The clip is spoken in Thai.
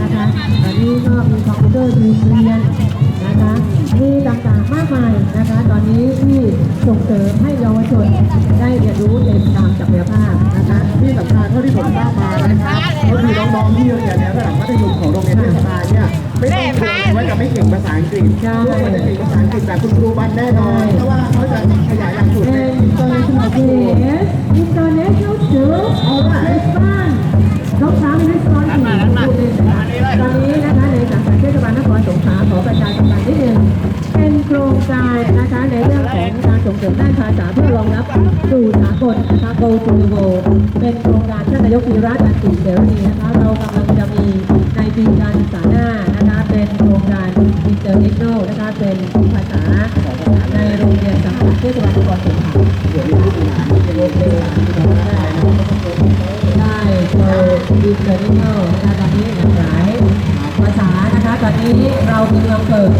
นะคะอันนี้ก็มีคอมพิวเตอร์มีเรียนนะคะมีต่างๆมากมายนะคะ ตอนนี้ที่ส่งเสริมให้เยาวชนได้เรียนรู้ในตามศักยภาพนะคะที่สำคัญเท่าที่ผมทราบมานะครับก็คือน้องๆที่เรียนในระดับมัธยมของโรงเรียนเทศบาลเนี่ยไม่ต้องกลัวว่าจะไม่เก่งภาษาอังกฤษใช่พวกมันจะเก่งภาษาอังกฤษแต่คุณครูบันแน่นอนเพราะว่าเขาจะขยายหลักสูตรเป็น เรื่องของการส่งเสริมด้านภาษาเพื่อรองรับสู่สากลนะคะ Go to Go เป็นโครงการท่านนายกมีราชันติเสรีนะคะ เรากำลังจะมีในปีการศึกษาหน้านะคะ เป็นโครงการ International นะคะ เป็นภาษาในโรงเรียนสังกัดเทศบาลนครสงขลาได้โปรอินเตอร์เนชั่นแนลนะคะตอนนี้หลายภาษานะคะ ตอนนี้เรากำลังเปิด